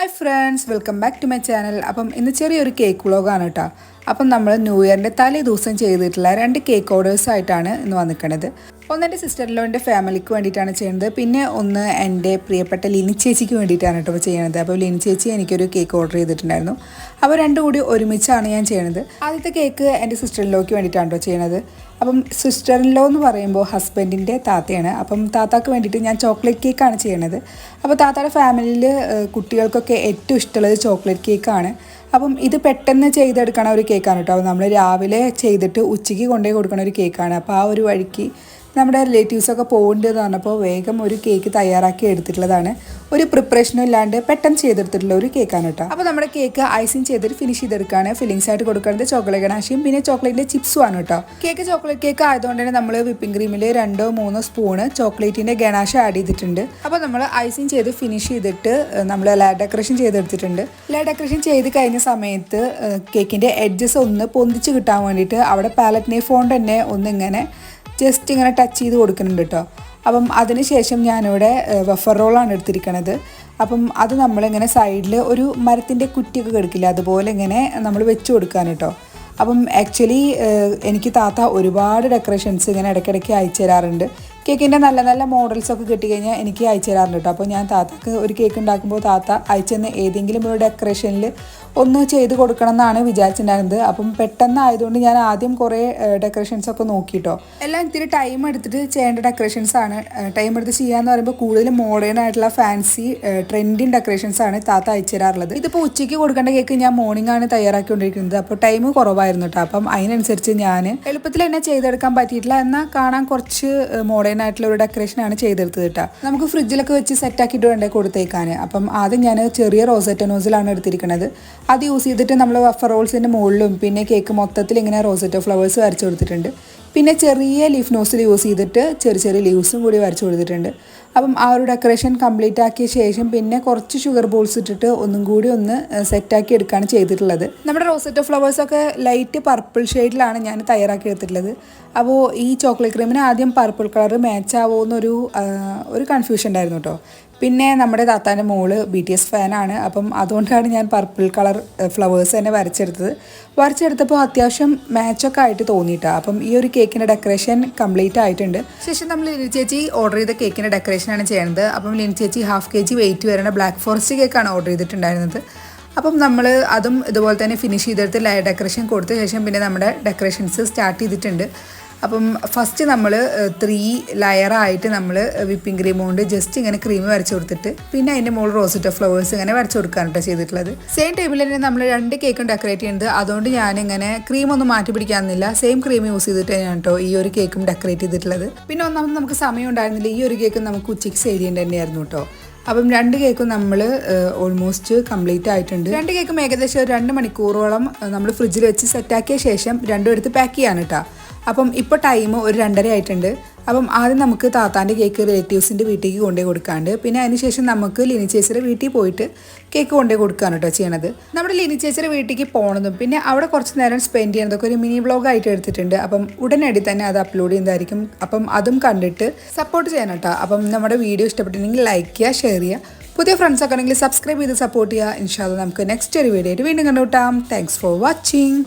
Hi friends welcome back to my channel അപ്പം ഇന്ന് ചെറിയൊരു കേക്ക് വ്ളോഗാണ് കേട്ടോ അപ്പം നമ്മൾ ന്യൂ ഇയറിന്റെ തലേ ദിവസം ചെയ്തിട്ടുള്ള രണ്ട് കേക്ക് ഓർഡേഴ്സായിട്ടാണ് ഇന്ന് വന്നിരിക്കുന്നത് ഒന്ന് എന്റെ സിസ്റ്ററിലോ എന്റെ ഫാമിലിക്ക് വേണ്ടിയിട്ടാണ് ചെയ്യുന്നത്. പിന്നെ ഒന്ന് എന്റെ പ്രിയപ്പെട്ട ലിനി ചേച്ചിക്ക് വേണ്ടിയിട്ടാണ് കേട്ടോ ചെയ്യണത്. അപ്പോൾ ലിനി ചേച്ചി എനിക്കൊരു കേക്ക് ഓർഡർ ചെയ്തിട്ടുണ്ടായിരുന്നു. അപ്പോൾ രണ്ടും കൂടി ഒരുമിച്ചാണ് ഞാൻ ചെയ്യണത്. ആദ്യത്തെ കേക്ക് എന്റെ സിസ്റ്ററിലോക്ക് വേണ്ടിയിട്ടാണ് കേട്ടോ ചെയ്യണത്. അപ്പം സിസ്റ്ററിലോ എന്ന് പറയുമ്പോൾ ഹസ്ബൻഡിന്റെ താത്തയാണ്. അപ്പം താത്താക്ക് വേണ്ടിയിട്ട് ഞാൻ ചോക്ലേറ്റ് കേക്കാണ് ചെയ്യണത്. അപ്പോൾ താത്തയുടെ ഫാമിലിയിൽ കുട്ടികൾക്കൊക്കെ ഏറ്റവും ഇഷ്ടമുള്ളത് ചോക്ലേറ്റ് കേക്കാണ് അപ്പം ഇത് പെട്ടെന്ന് ചെയ്തെടുക്കണ ഒരു കേക്കാണ് കേട്ടോ. നമ്മൾ രാവിലെ ചെയ്തിട്ട് ഉച്ചയ്ക്ക് കൊണ്ടുപോയി കൊടുക്കണ ഒരു കേക്കാണ് അപ്പോൾ ആ ഒരു വഴിക്ക് നമ്മുടെ റിലേറ്റീവ്സൊക്കെ പോകേണ്ടതെന്ന് പറഞ്ഞപ്പോൾ വേഗം ഒരു കേക്ക് തയ്യാറാക്കി എടുത്തിട്ടുള്ളതാണ്. ഒരു പ്രിപ്പറേഷനും ഇല്ലാണ്ട് പെട്ടെന്ന് ചെയ്തെടുത്തിട്ടുള്ള ഒരു കേക്കാണ് കേട്ടോ. അപ്പോൾ നമ്മുടെ കേക്ക് ഐസിങ് ചെയ്തിട്ട് ഫിനിഷ് ചെയ്തെടുക്കുകയാണ്. ഫില്ലിങ്സ് ആയിട്ട് കൊടുക്കുന്നത് ചോക്ലേറ്റ് ഗണാശയും പിന്നെ ചോക്ലേറ്റിന്റെ ചിപ്സും ആണ് കേട്ടോ. കേക്ക് ചോക്ലേറ്റ് കേക്ക് ആയതുകൊണ്ട് തന്നെ നമ്മൾ വിപ്പിംഗ് ക്രീമിൽ രണ്ടോ മൂന്നോ സ്പൂണ് ചോക്ലേറ്റിന്റെ ഗണാശ ആഡ് ചെയ്തിട്ടുണ്ട്. അപ്പോൾ നമ്മൾ ഐസിങ് ചെയ്ത് ഫിനിഷ് ചെയ്തിട്ട് നമ്മൾ ലാ ഡെക്കറേഷൻ ചെയ്തെടുത്തിട്ടുണ്ട്. ലാ ഡെക്കറേഷൻ ചെയ്ത് കഴിഞ്ഞ സമയത്ത് കേക്കിന്റെ എഡ്ജസ് ഒന്ന് പൊന്തിച്ച് കിട്ടാൻ വേണ്ടിയിട്ട് അവിടെ പാലറ്റ് നെയ്ഫ് കൊണ്ട് തന്നെ ഒന്നിങ്ങനെ ജസ്റ്റ് ഇങ്ങനെ ടച്ച് ചെയ്ത് കൊടുക്കുന്നുണ്ട് കേട്ടോ അപ്പം അതിനുശേഷം ഞാനിവിടെ വഫർ റോളാണ് എടുത്തിരിക്കണത്. അപ്പം അത് നമ്മളിങ്ങനെ സൈഡിൽ ഒരു മരത്തിന്റെ കുറ്റിയൊക്കെ കിടക്കില്ല അതുപോലെ ഇങ്ങനെ നമ്മൾ വെച്ച് കൊടുക്കാൻ കേട്ടോ അപ്പം ആക്ച്വലി എനിക്ക് താത്ത ഒരുപാട് ഡെക്കറേഷൻസ് ഇങ്ങനെ ഇടയ്ക്കിടയ്ക്ക് അയച്ചു തരാറുണ്ട് കേക്കിന്റെ നല്ല നല്ല മോഡൽസൊക്കെ കിട്ടിക്കഴിഞ്ഞാൽ എനിക്ക് അയച്ചു തരാറുണ്ട് കേട്ടോ. അപ്പോൾ ഞാൻ താത്തക്ക് ഒരു കേക്ക് ഉണ്ടാക്കുമ്പോൾ താത്ത അയച്ചെന്ന് ഏതെങ്കിലും ഒരു ഡെക്കറേഷനിൽ ഒന്ന് ചെയ്ത് കൊടുക്കണം എന്നാണ് വിചാരിച്ചിട്ടുണ്ടായിരുന്നത്. അപ്പം പെട്ടെന്ന് ആയതുകൊണ്ട് ഞാൻ ആദ്യം കുറേ ഡെക്കറേഷൻസ് ഒക്കെ നോക്കിട്ടോ എല്ലാം ഇത്തിരി ടൈം എടുത്തിട്ട് ചെയ്യേണ്ട ഡെക്കറേഷൻസ് ആണ്. ടൈം എടുത്ത് ചെയ്യാന്ന് പറയുമ്പോൾ കൂടുതൽ മോഡേൺ ആയിട്ടുള്ള ഫാൻസി ട്രെൻഡിങ് ഡെക്കറേഷൻസ് ആണ് താത്ത അയച്ചു തരാറുള്ളത്. ഇതിപ്പോൾ ഉച്ചയ്ക്ക് കൊടുക്കേണ്ട കേക്ക് ഞാൻ മോർണിംഗ് ആണ് തയ്യാറാക്കിക്കൊണ്ടിരിക്കുന്നത്. അപ്പോൾ ടൈം കുറവായിരുന്നു കേട്ടോ. അപ്പം അതിനനുസരിച്ച് ഞാൻ എളുപ്പത്തിൽ തന്നെ ചെയ്തെടുക്കാൻ പറ്റിയിട്ടില്ല. എന്നാൽ കാണാൻ കുറച്ച് മോഡേൺ ആയിട്ടുള്ള ഒരു ഡെക്കറേഷൻ ആണ് ചെയ്തെടുത്തത് കേട്ടോ നമുക്ക് ഫ്രിഡ്ജിലൊക്കെ വെച്ച് സെറ്റ് ആക്കിയിട്ട് വേണ്ടേ കൊടുത്തേക്കാൻ അപ്പം ആദ്യം ഞാൻ ചെറിയ റോസറ്റ നോസിലാണ് എടുത്തിരിക്കുന്നത് അത് യൂസ് ചെയ്തിട്ട് നമ്മൾ വഫർ റോൾസിന്റെ മുകളിലും പിന്നെ കേക്ക് മൊത്തത്തിൽ ഇങ്ങനെ റോസറ്റോ ഫ്ലവേഴ്സ് വരച്ചു കൊടുത്തിട്ടുണ്ട്. പിന്നെ ചെറിയ ലീഫ് നോസിൽ യൂസ് ചെയ്തിട്ട് ചെറിയ ചെറിയ ലീവ്സും കൂടി വരച്ചു കൊടുത്തിട്ടുണ്ട്. അപ്പം ആ ഒരു ഡെക്കറേഷൻ കംപ്ലീറ്റ് ആക്കിയ ശേഷം പിന്നെ കുറച്ച് ഷുഗർ ബോൾസ് ഇട്ടിട്ട് ഒന്നും കൂടി ഒന്ന് സെറ്റാക്കി എടുക്കുകയാണ് ചെയ്തിട്ടുള്ളത്. നമ്മുടെ റോസറ്റോ ഫ്ലവേഴ്സൊക്കെ ലൈറ്റ് പർപ്പിൾ ഷെയ്ഡിലാണ് ഞാൻ തയ്യാറാക്കി എടുത്തിട്ടുള്ളത്. അപ്പോൾ ഈ ചോക്ലേറ്റ് ക്രീമിന് ആദ്യം പർപ്പിൾ കളർ മാച്ച് ആവുമോ എന്നൊരു ഒരു കൺഫ്യൂഷൻ ഉണ്ടായിരുന്നു കേട്ടോ പിന്നെ നമ്മുടെ താത്താന്റെ മോൾ ബി ടി എസ് ഫാനാണ്. അപ്പം അതുകൊണ്ടാണ് ഞാൻ പർപ്പിൾ കളർ ഫ്ലവേഴ്സ് തന്നെ വരച്ചെടുത്തത്. വരച്ചെടുത്തപ്പോൾ അത്യാവശ്യം മാച്ചൊക്കെ ആയിട്ട് തോന്നിയിട്ടാണ് അപ്പം ഈ ഒരു കേക്കിന്റെ ഡെക്കറേഷൻ കംപ്ലീറ്റ് ആയിട്ടുണ്ട്. ശേഷം നമ്മൾ ലിനി ചേച്ചി ഓർഡർ ചെയ്ത കേക്കിന്റെ ഡെക്കറേഷനാണ് ചെയ്യുന്നത് അപ്പം ലിനി ചേച്ചി ഹാഫ് കെ ജി വെയിറ്റ് വരുന്ന ബ്ലാക്ക് ഫോറസ്റ്റ് കേക്കാണ് ഓർഡർ ചെയ്തിട്ടുണ്ടായിരുന്നത്. അപ്പം നമ്മൾ അതും ഇതുപോലെ തന്നെ ഫിനിഷ് ചെയ്തെടുത്ത് ഡെക്കറേഷൻ കൊടുത്ത ശേഷം പിന്നെ നമ്മുടെ ഡെക്കറേഷൻസ് സ്റ്റാർട്ട് ചെയ്തിട്ടുണ്ട്. അപ്പം ഫസ്റ്റ് നമ്മൾ ത്രീ ലെയറായിട്ട് നമ്മൾ വിപ്പിംഗ് ക്രീം കൊണ്ട് ജസ്റ്റ് ഇങ്ങനെ ക്രീം വരച്ച് കൊടുത്തിട്ട് പിന്നെ അതിന്റെ മുകളിൽ റോസിറ്റോ ഫ്ലവേഴ്സ് ഇങ്ങനെ വരച്ച് കൊടുക്കാനായിട്ട് ചെയ്തിട്ടുള്ളത്. സെയിം ടൈമിൽ തന്നെ നമ്മൾ രണ്ട് കേക്കും ഡെക്കറേറ്റ് ചെയ്യുന്നത്. അതുകൊണ്ട് ഞാൻ ഇങ്ങനെ ക്രീം ഒന്നും മാറ്റി പിടിക്കാമെന്നില്ല സെയിം ക്രീം യൂസ് ചെയ്തിട്ട് തന്നെയാണ് കേട്ടോ ഈ ഒരു കേക്കും ഡെക്കറേറ്റ് ചെയ്തിട്ടുള്ളത്. പിന്നെ ഒന്നാമത് നമുക്ക് സമയം ഉണ്ടായിരുന്നില്ല. ഈ ഒരു കേക്ക് നമുക്ക് ഉച്ചയ്ക്ക് ചെയ്യേണ്ടത് തന്നെയായിരുന്നു കേട്ടോ അപ്പം രണ്ട് കേക്കും നമ്മൾ ഓൾമോസ്റ്റ് കംപ്ലീറ്റ് ആയിട്ടുണ്ട്. രണ്ട് കേക്കും ഏകദേശം ഒരു രണ്ട് മണിക്കൂറോളം നമ്മൾ ഫ്രിഡ്ജിൽ വെച്ച് സെറ്റാക്കിയ ശേഷം രണ്ടും എടുത്ത് പാക്ക് ചെയ്യാൻ കേട്ടോ അപ്പം ഇപ്പോൾ ടൈം ഒരു രണ്ടര ആയിട്ടുണ്ട്. അപ്പം ആദ്യം നമുക്ക് താത്താന്റെ കേക്ക് റിലേറ്റീവ്സിന്റെ വീട്ടിലേക്ക് കൊണ്ടുപോയി കൊടുക്കാണ്ട്. പിന്നെ അതിനുശേഷം നമുക്ക് ലിനി ചേച്ചിയുടെ വീട്ടിൽ പോയിട്ട് കേക്ക് കൊണ്ടുപോയി കൊടുക്കുകയാണ് കേട്ടോ ചെയ്യണത്. നമ്മുടെ ലിനി ചേച്ചിയുടെ വീട്ടിലേക്ക് പോകണതും പിന്നെ അവിടെ കുറച്ച് നേരം സ്പെൻഡ് ചെയ്യണതൊക്കെ ഒരു മിനി വ്ളോഗ് ആയിട്ട് എടുത്തിട്ടുണ്ട്. അപ്പം ഉടനടി തന്നെ അത് അപ്ലോഡ് ചെയ്യുന്നതായിരിക്കും. അപ്പം അതും കണ്ടിട്ട് സപ്പോർട്ട് ചെയ്യണം കേട്ടോ അപ്പം നമ്മുടെ വീഡിയോ ഇഷ്ടപ്പെട്ടിട്ടുണ്ടെങ്കിൽ ലൈക്ക് ചെയ്യുക ഷെയർ ചെയ്യുക. പുതിയ ഫ്രണ്ട്സ് ഒക്കെ ഉണ്ടെങ്കിൽ സബ്സ്ക്രൈബ് ചെയ്ത് സപ്പോർട്ട് ചെയ്യുക. ഇൻഷാല്ല നമുക്ക് നെക്സ്റ്റ് ഒരു വീഡിയോ ആയിട്ട് വീണ്ടും കണ്ടുകൂട്ടാം താങ്ക്സ് ഫോർ വാച്ചിങ്